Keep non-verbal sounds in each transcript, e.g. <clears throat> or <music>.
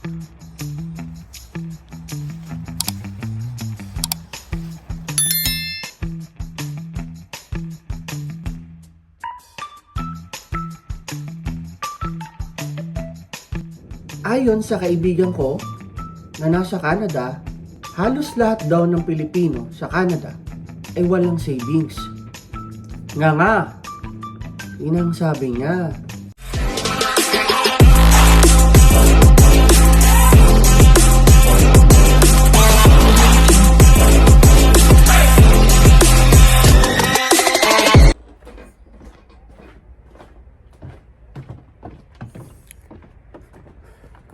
Ayon sa kaibigan ko na nasa Canada, halos lahat daw ng Pilipino sa Canada ay walang savings. Nga nga, yun ang sabi niya.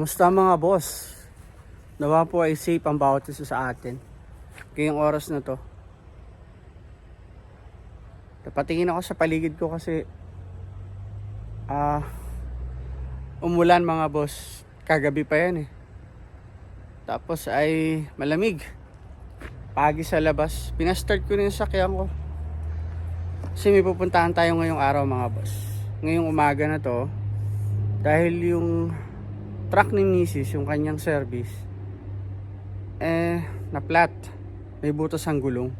Kamusta mga boss? Nawa po ay safe ang bawat isa sa atin. Ngayong oras na to. Napatingin ako sa paligid ko kasi ah umulan mga boss. Kagabi pa yan eh. Tapos ay malamig. Pagi sa labas. Pinastart ko na yung sakyan ko. Kasi may pupuntahan tayo ngayong araw mga boss. Ngayong umaga na to. Dahil yung truck ni Mrs. yung kanyang service eh na flat may butas ang gulong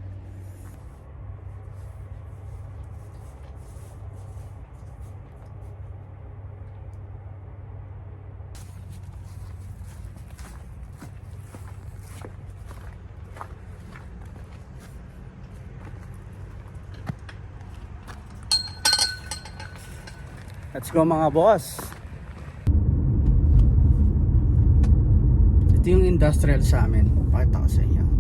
Let's go mga boss. Ito yung industrial sa amin. Pakita ko sa inyo.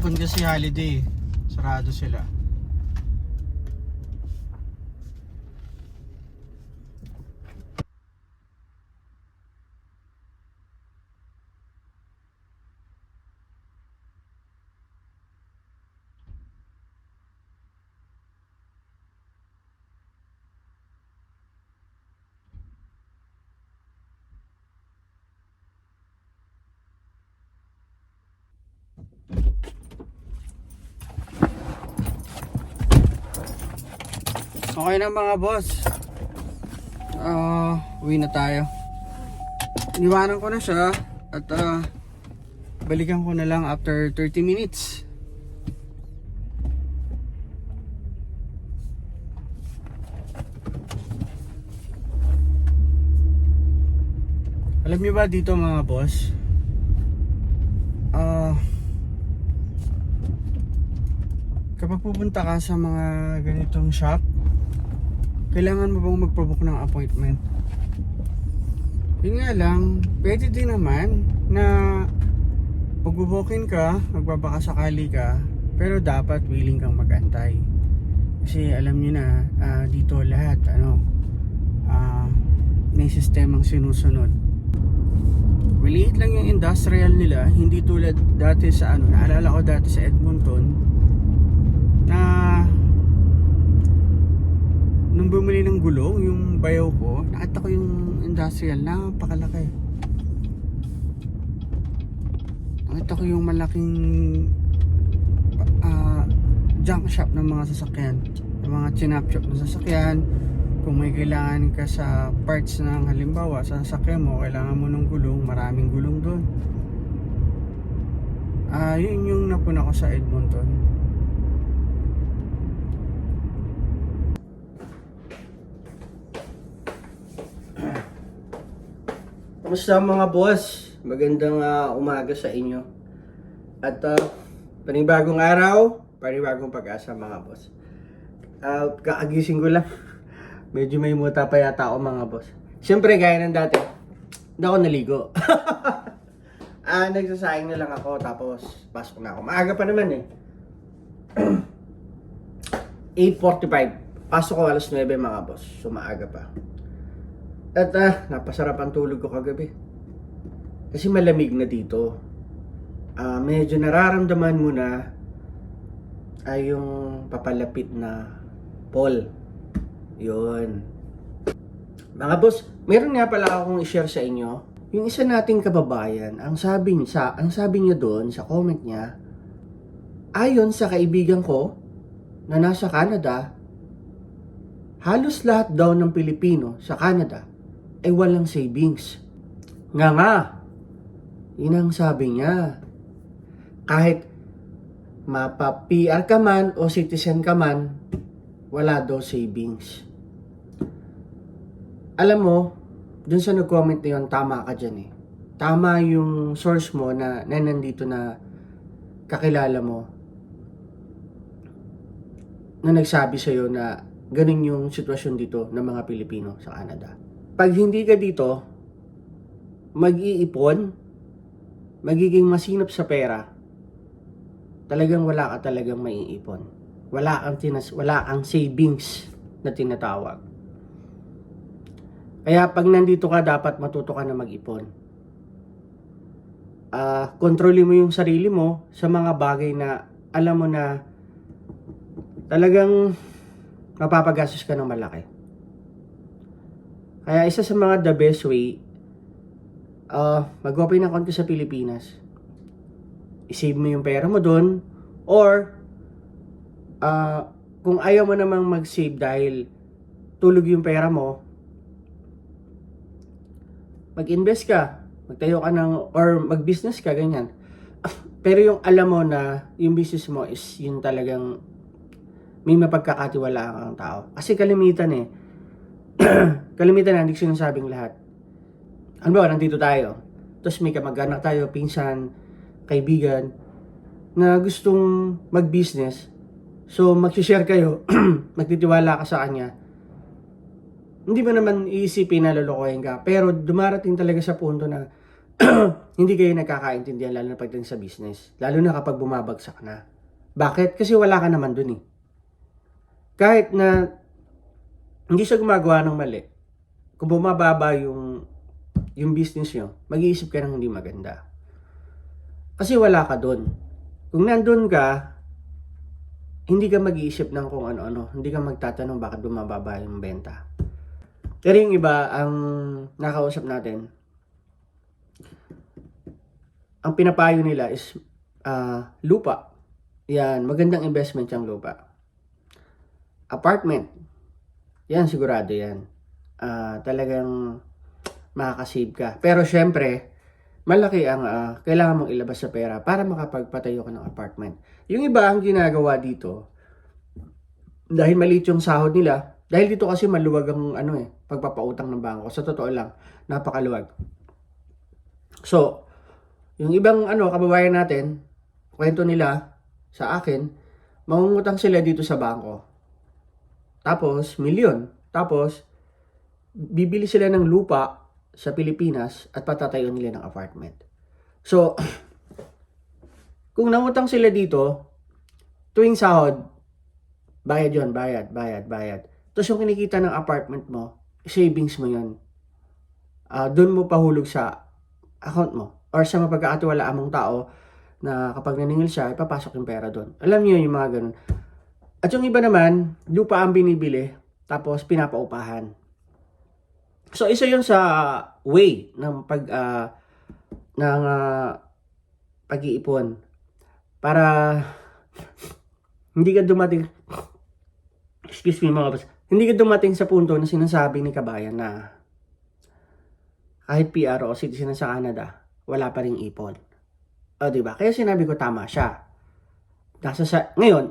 Kahapon kasi holiday. Sarado sila. Okay na mga boss. Ah, uwi na tayo. Iniwanan ko na siya at ah, balikan ko na lang after 30 minutes. Alam niyo ba dito mga boss? Ah, kapag pupunta ka sa mga ganitong shop, kailangan mo bang magpabook ng appointment? Yun nga lang, pwede din naman na pagbubukin ka, magbabaka sakali ka, pero dapat willing kang magantay. Kasi alam nyo na, ah, dito lahat, ano, ah, may sistemang sinusunod. Maliit lang yung industrial nila, hindi tulad dati sa ano, naalala ko dati sa Edmonton, na nung bumili ng gulong, yung bayaw ko, nakita ko yung industrial, napakalaki. Nakita ko yung malaking ah, junk shop ng mga sasakyan. Yung mga chinap shop ng sasakyan. Kung may kailangan ka sa parts ng halimbawa sa sasakyan mo, kailangan mo ng gulong, maraming gulong doon. Ah, yun yung napuna ko sa Edmonton. Kamusta mga boss? Magandang ah, umaga sa inyo. At uh, panibagong araw, panibagong pag-asa mga boss. Uh, kakagising ko lang. <laughs> Medyo may muta pa yata ako mga boss. Siyempre, gaya ng dati, hindi ako naligo. <laughs> ah, nagsasayang na lang ako, tapos pasok na ako. Maaga pa naman eh. <clears throat> 8.45. Pasok ko alas 9 mga boss. So maaga pa. At ah, napasarap ang tulog ko kagabi. Kasi malamig na dito. Ah, medyo nararamdaman mo na ay yung papalapit na Paul. Yun. Mga boss, meron nga pala akong i-share sa inyo. Yung isa nating kababayan, ang sabi niya, ang sabi niya doon sa comment niya, ayon sa kaibigan ko na nasa Canada, halos lahat daw ng Pilipino sa Canada ay walang savings. Nga nga, yun ang sabi niya. Kahit mapa-PR ka man o citizen ka man, wala daw savings. Alam mo, dun sa nag-comment na yun, tama ka dyan eh. Tama yung source mo na, na nandito na kakilala mo na nagsabi sa'yo na ganun yung sitwasyon dito ng mga Pilipino sa Canada. Pag hindi ka dito, mag-iipon, magiging masinop sa pera, talagang wala ka talagang maiipon. Wala kang, tinas, wala kang savings na tinatawag. Kaya pag nandito ka, dapat matuto ka na mag-ipon. Ah, kontrolin mo yung sarili mo sa mga bagay na alam mo na talagang mapapagastos ka ng malaki. Kaya isa sa mga the best way, uh, mag-open account ka sa Pilipinas. I-save mo yung pera mo doon or uh, kung ayaw mo namang mag-save dahil tulog yung pera mo, mag-invest ka, magtayo ka ng, or mag-business ka, ganyan. <laughs> Pero yung alam mo na yung business mo is yung talagang may mapagkakatiwala kang tao. Kasi kalimitan eh. <clears throat> kalimitan na, hindi ko sinasabing lahat. Ano ba, nandito tayo. Tapos may kamag-anak tayo, pinsan, kaibigan, na gustong mag-business. So, mag-share kayo, <clears throat> magtitiwala ka sa kanya. Hindi mo naman iisipin na lolokohin ka. Pero dumarating talaga sa punto na <clears throat> hindi kayo nagkakaintindihan lalo na pagdating sa business. Lalo na kapag bumabagsak na. Bakit? Kasi wala ka naman dun eh kahit na hindi siya gumagawa ng mali, kung bumababa yung yung business nyo, mag-iisip ka ng hindi maganda. Kasi wala ka doon. Kung nandun ka, hindi ka mag-iisip ng kung ano-ano. Hindi ka magtatanong bakit bumababa yung benta. Pero yung iba, ang nakausap natin, ang pinapayo nila is uh, lupa. Yan, magandang investment yung lupa apartment. Yan, sigurado yan. Uh, talagang makakasave ka. Pero syempre, malaki ang uh, kailangan mong ilabas sa pera para makapagpatayo ka ng apartment. Yung iba ang ginagawa dito, dahil maliit yung sahod nila, dahil dito kasi maluwag ang ano eh, pagpapautang ng bangko. Sa totoo lang, napakaluwag. So, yung ibang ano, kababayan natin, kwento nila sa akin, mangungutang sila dito sa bangko tapos, milyon. Tapos, bibili sila ng lupa sa Pilipinas at patatayo nila ng apartment. So, <clears throat> kung nangutang sila dito, tuwing sahod, bayad yon bayad, bayad, bayad. Tapos yung kinikita ng apartment mo, savings mo yon uh, doon mo pahulog sa account mo or sa mapagkakatiwalaan mong tao na kapag naningil siya, ipapasok yung pera doon. Alam niyo yung mga ganun. At yung iba naman, lupa ang binibili, tapos pinapaupahan. So isa 'yon sa way ng pag uh, ng uh, pag-iipon para <laughs> hindi ka dumating excuse me mga boss, hindi ka dumating sa punto na sinasabi ni kabayan na kahit PR o citizen sa Canada, wala pa ring ipon. O, di ba? Kaya sinabi ko tama siya. Nasa sa, ngayon,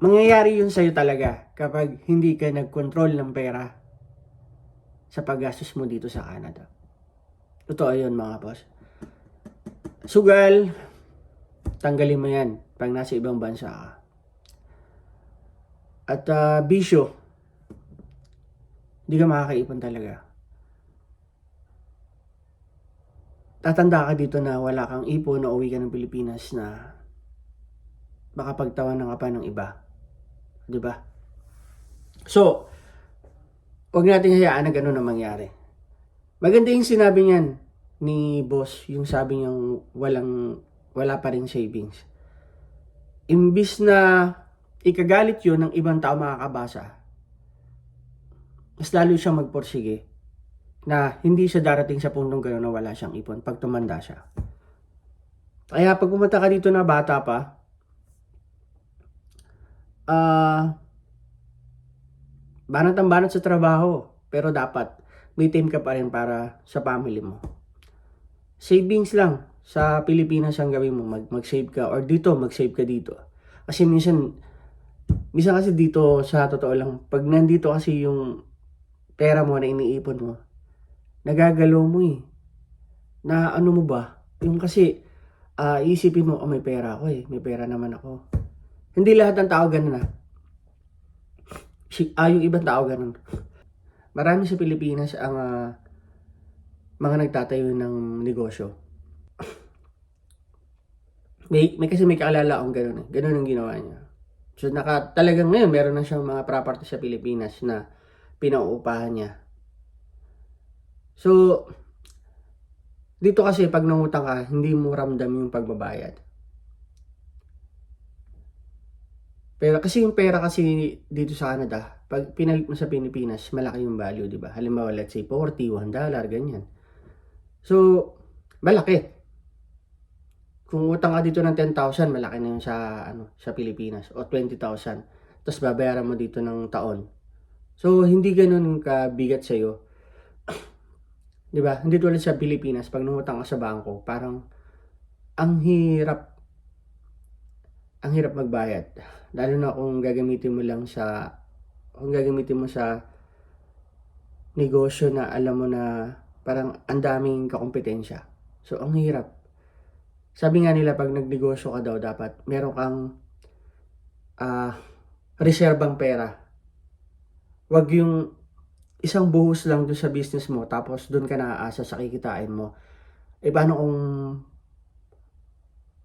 Mangyayari yun sa'yo talaga kapag hindi ka nag-control ng pera sa paggastos mo dito sa Canada. Totoo yun mga boss. Sugal, tanggalin mo yan pag nasa ibang bansa ka. At uh, bisyo, hindi ka makakaipon talaga. Tatanda ka dito na wala kang ipon na uwi ka ng Pilipinas na makapagtawanan ka pa ng iba 'Di ba? So, wag nating hayaan na ganun ang mangyari. Maganda yung sinabi niyan ni boss, yung sabi niyang walang, wala pa rin savings. Imbis na ikagalit yun ng ibang tao makakabasa, mas lalo siyang magporsige na hindi siya darating sa puntong gano'n na wala siyang ipon pag tumanda siya. Kaya pag pumunta ka dito na bata pa, ah, banat ang banat sa trabaho, pero dapat may time ka pa rin para sa family mo. Savings lang sa Pilipinas ang gawin mo, mag, mag-save ka or dito, mag-save ka dito. Kasi minsan, minsan kasi dito sa totoo lang, pag nandito kasi yung pera mo na iniipon mo, nagagalaw mo eh. Na ano mo ba? Yung kasi, ah isipin mo, oh may pera ako eh, may pera naman ako. Hindi lahat ng tao ganun ah. Si, ah, yung ibang tao ganun. Marami sa Pilipinas ang ah, mga nagtatayo ng negosyo. May, may kasi may kaalala akong ganun eh. Ganun ang ginawa niya. So naka, talagang ngayon meron na siyang mga property sa Pilipinas na pinauupahan niya. So, dito kasi pag nangutang ka, hindi mo ramdam yung pagbabayad. Pero kasi yung pera kasi dito sa Canada, pag pinalit mo sa Pilipinas, malaki yung value, di ba? Halimbawa, let's say 40, 1 dollar, ganyan. So, malaki. Kung utang ka dito ng 10,000, malaki na yun sa, ano, sa Pilipinas. O 20,000. Tapos babayaran mo dito ng taon. So, hindi ganun kabigat sa'yo. <clears throat> di ba? Hindi tulad sa Pilipinas, pag nangutang ka sa bangko, parang ang hirap ang hirap magbayad. Lalo na kung gagamitin mo lang sa kung gagamitin mo sa negosyo na alam mo na parang ang daming kakompetensya. So, ang hirap. Sabi nga nila, pag nagnegosyo ka daw, dapat meron kang ah reserbang pera. Wag yung isang buhos lang doon sa business mo, tapos doon ka naaasa sa kikitain mo. E paano kung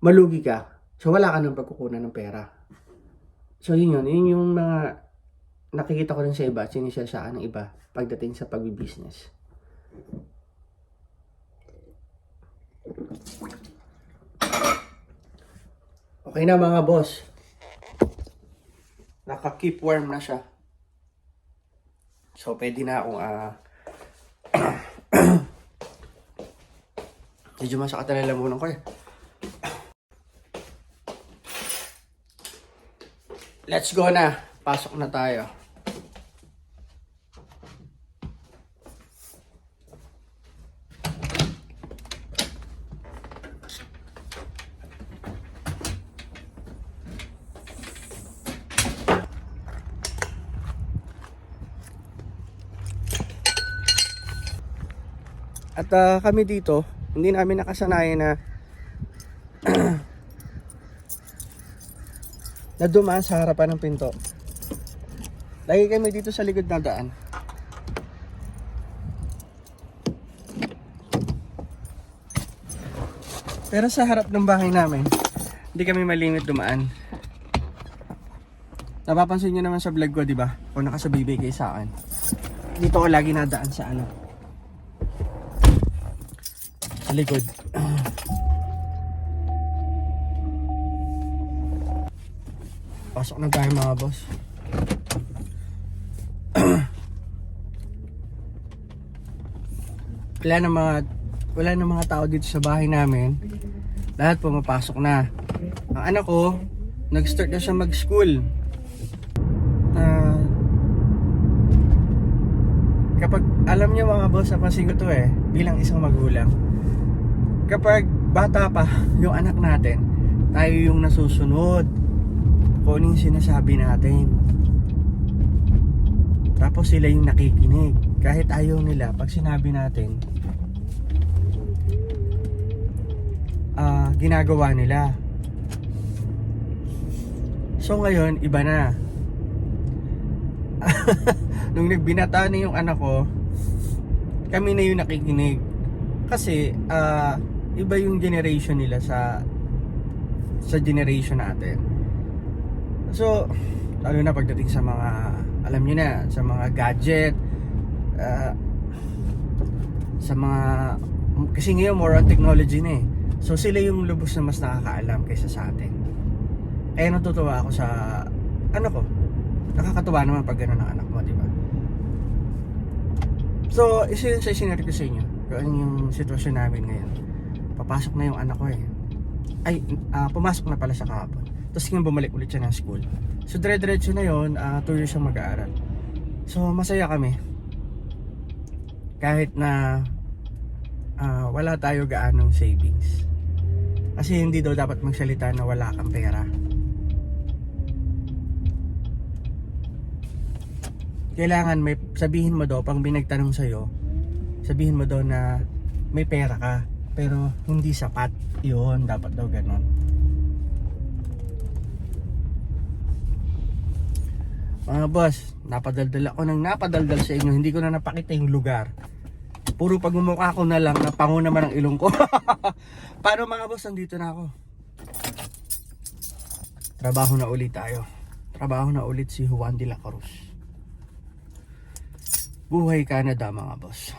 malugi ka? So, wala ka ng pagkukunan ng pera. So, yun yun. Yun yung mga nakikita ko rin sa iba at sinisasaan ng iba pagdating sa pagbibusiness. Okay na mga boss. Naka-keep warm na siya. So, pwede na akong ah... <clears throat> Medyo masakit na lalamunan ko eh. Let's go na. Pasok na tayo. At ah, kami dito, hindi namin nakasanayan na <clears throat> <clears throat> na dumaan sa harapan ng pinto. Lagi kami dito sa likod na daan. Pero sa harap ng bahay namin, hindi kami malimit dumaan. Napapansin nyo naman sa vlog ko, di ba? Kung nakasabibay kayo sa akin. Dito ko lagi nadaan sa ano. Sa likod. <clears throat> Pasok na tayo mga boss. <clears throat> wala na mga wala na mga tao dito sa bahay namin. Lahat pumapasok na. Ang anak ko, nag-start na siya mag-school. Na kapag alam niyo mga boss, napansin ko to eh, bilang isang magulang. Kapag bata pa yung anak natin, tayo yung nasusunod kung ano yung sinasabi natin. Tapos sila yung nakikinig. Kahit ayaw nila, pag sinabi natin, ah ginagawa nila. So ngayon, iba na. <laughs> Nung nagbinata na yung anak ko, kami na yung nakikinig. Kasi, ah iba yung generation nila sa sa generation natin. So, lalo na pagdating sa mga, alam niyo na, sa mga gadget, ah, sa mga kasi ngayon more on technology na eh. So sila yung lubos na mas nakakaalam kaysa sa atin. Kaya natutuwa ako sa ano ko. Nakakatuwa naman pag gano'n ang anak mo, di ba? So, isa yun sa isinari ko sa inyo. Kung ano yung sitwasyon namin ngayon. Papasok na yung anak ko eh. Ay, ah, pumasok na pala sa kahapon. Tapos ngayon bumalik ulit siya ng school. So, dire-diretso na yun. 2 years siya mag-aaral. So, masaya kami. Kahit na ah, wala tayo gaanong savings. Kasi hindi daw dapat magsalita na wala kang pera. Kailangan may sabihin mo daw pang binagtanong sa'yo, sabihin mo daw na may pera ka, pero hindi sapat. Yun, dapat daw ganon. Mga boss, napadaldal ako ng napadaldal sa inyo. Hindi ko na napakita yung lugar. Puro pagmumukha ko na lang, napango naman ang ilong ko. <laughs> Paano mga boss, nandito na ako. Trabaho na ulit tayo. Trabaho na ulit si Juan de la Cruz. Buhay Canada mga boss.